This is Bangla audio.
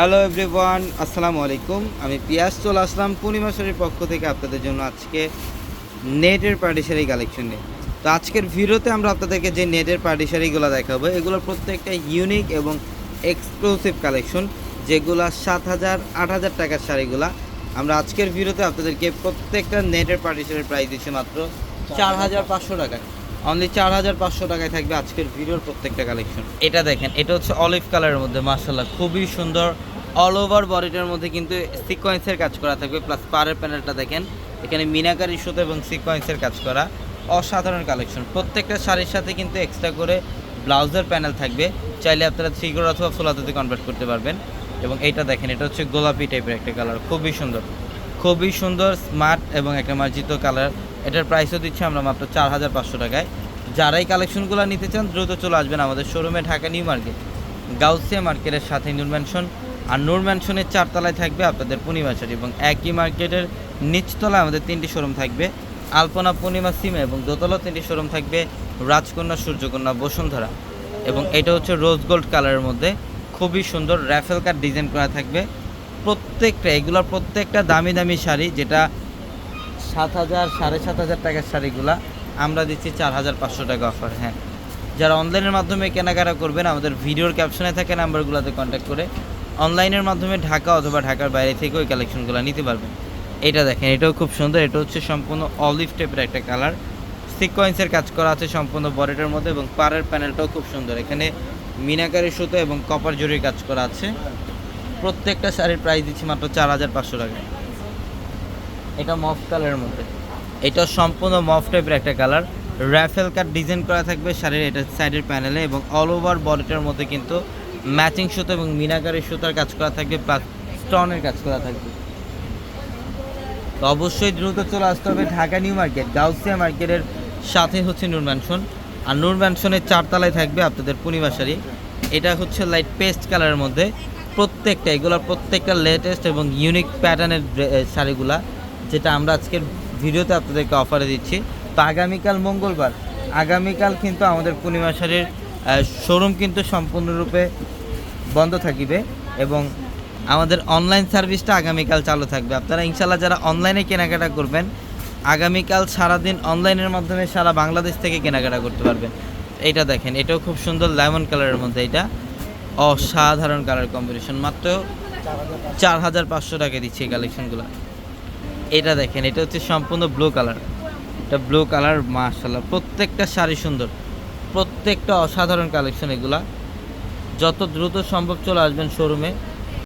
হ্যালো এভরিওয়ান আসসালামু আলাইকুম আমি পিয়াস চলে আসলাম পূর্ণিমা শাড়ির পক্ষ থেকে আপনাদের জন্য আজকে নেটের পার্টি শাড়ি কালেকশন নিয়ে। তো আজকের ভিডিওতে আমরা আপনাদেরকে যে নেটের পার্টি শাড়িগুলো দেখাবো, এগুলোর প্রত্যেকটা ইউনিক এবং এক্সক্লুসিভ কালেকশন যেগুলো সাত হাজার, আট হাজার টাকার শাড়িগুলা। আমরা আজকের ভিডিওতে আপনাদেরকে প্রত্যেকটা নেটের পার্টি শাড়ির প্রাইস দিচ্ছি মাত্র চার হাজার পাঁচশো টাকায়। অনলি চার হাজার পাঁচশো টাকায় থাকবে আজকের ভিডিওর প্রত্যেকটা কালেকশন এটা দেখেন, এটা হচ্ছে অলিভ কালারের মধ্যে মার্শাল্লাহ খুবই সুন্দর। অল ওভার বডিটার মধ্যে কিন্তু সিকোয়েন্সের কাজ করা থাকবে প্লাস পাড়ের প্যানেলটা দেখেন। এখানে মিনাকারি সুতো এবং সিকোয়েন্সের কাজ করা অসাধারণ কালেকশন প্রত্যেকটা শাড়ির সাথে কিন্তু এক্সট্রা করে ব্লাউজের প্যানেল থাকবে। চাইলে আপনারা থ্রি কোর অথবা ফোলাতে কনভার্ট করতে পারবেন। এবং এইটা দেখেন, এটা হচ্ছে গোলাপি টাইপের একটা কালার খুবই সুন্দর। খুবই সুন্দর স্মার্ট এবং একটা মার্জিত কালার এটার প্রাইসও দিচ্ছি আমরা মাত্র চার হাজার পাঁচশো টাকায়। যারা এই কালেকশনগুলো নিতে চান, দ্রুত চলে আসবেন আমাদের শোরুমে, ঢাকা নিউ মার্কেট, গাউসিয়া মার্কেটের সাথে নূর ম্যানশন আর নূর ম্যানশনের চারতলায় থাকবে আপনাদের পূর্ণিমা শাড়ি এবং একই মার্কেটের নিচতলায় আমাদের তিনটি শোরুম থাকবে। আলপনা পূর্ণিমা সিমে এবং দোতলা তিনটি শোরুম থাকবে রাজকন্যা, সূর্যকন্যা, বসুন্ধরা। এবং এটা হচ্ছে রোজ গোল্ড কালারের মধ্যে। খুবই সুন্দর র্যাফেল কাট ডিজাইন করা থাকবে। প্রত্যেকটা এগুলোর প্রত্যেকটা দামি দামি শাড়ি, যেটা সাত হাজার, সাড়ে সাত হাজার টাকার শাড়িগুলা। আমরা দিচ্ছি চার হাজার পাঁচশো টাকা অফার হ্যাঁ। যারা অনলাইনের মাধ্যমে কেনাকাটা করবেন, আমাদের ভিডিওর ক্যাপশনে থাকা নাম্বারগুলোতে কন্ট্যাক্ট করে অনলাইনের মাধ্যমে ঢাকা অথবা ঢাকার বাইরে থেকে ওই কালেকশনগুলো নিতে পারবেন। এটা দেখেন, এটাও খুব সুন্দর, এটা হচ্ছে সম্পূর্ণ অলিভ টাইপের একটা কালার সিকোয়েন্সের কাজ করা আছে সম্পূর্ণ বডিটার মধ্যে এবং পাড়ের প্যানেলটাও খুব সুন্দর। এখানে মিনাকারি সুতো এবং কপার জরির কাজ করা আছে। প্রত্যেকটা শাড়ির প্রাইস দিচ্ছি মাত্র চার হাজার পাঁচশো টাকা এটা মফ কালারের মধ্যে। এটা সম্পূর্ণ মফ টাইপের একটা কালার। র্যাফেল কাট ডিজাইন করা থাকবে শাড়ির এটা সাইডের প্যানেলে এবং অল ওভার বডিটার মধ্যে কিন্তু ম্যাচিং সুতো এবং মিনাকারি সুতার কাজ করা থাকবে প্লাস স্টোনের কাজ করা থাকবে। তো অবশ্যই দ্রুত চলে আসতে হবে ঢাকা নিউ মার্কেট, গাউসিয়া মার্কেটের সাথে হচ্ছে নূর ম্যানশন আর নূর ম্যানশনের চারতলায় থাকবে আপনাদের পূর্ণিমা শাড়ি। এটা হচ্ছে লাইট পেস্ট কালারের মধ্যে প্রত্যেকটা, এগুলোর প্রত্যেকটা লেটেস্ট এবং ইউনিক প্যাটার্নের শাড়িগুলা, যেটা আমরা আজকের ভিডিওতে আপনাদেরকে অফারে দিচ্ছি। তো আগামীকাল মঙ্গলবার, আগামীকাল কিন্তু আমাদের পূর্ণিমা শাড়ির শোরুম কিন্তু সম্পূর্ণরূপে বন্ধ থাকিবে এবং আমাদের অনলাইন সার্ভিসটা আগামীকাল চালু থাকবে। আপনারা ইনশাল্লাহ যারা অনলাইনে কেনাকাটা করবেন, আগামীকাল সারাদিন অনলাইনের মাধ্যমে সারা বাংলাদেশ থেকে কেনাকাটা করতে পারবেন। এটা দেখেন, এটাও খুব সুন্দর লেমন কালারের মধ্যে এটা। অসাধারণ কালার কম্বিনেশন মাত্র চার হাজার পাঁচশো টাকা দিচ্ছে এই কালেকশনগুলো এটা দেখেন, এটা হচ্ছে সম্পূর্ণ ব্লু কালার এটা ব্লু কালার মাশাল্লাহ প্রত্যেকটা শাড়ি সুন্দর। প্রত্যেকটা অসাধারণ কালেকশন এগুলা। যত দ্রুত সম্ভব চলে আসবেন শোরুমে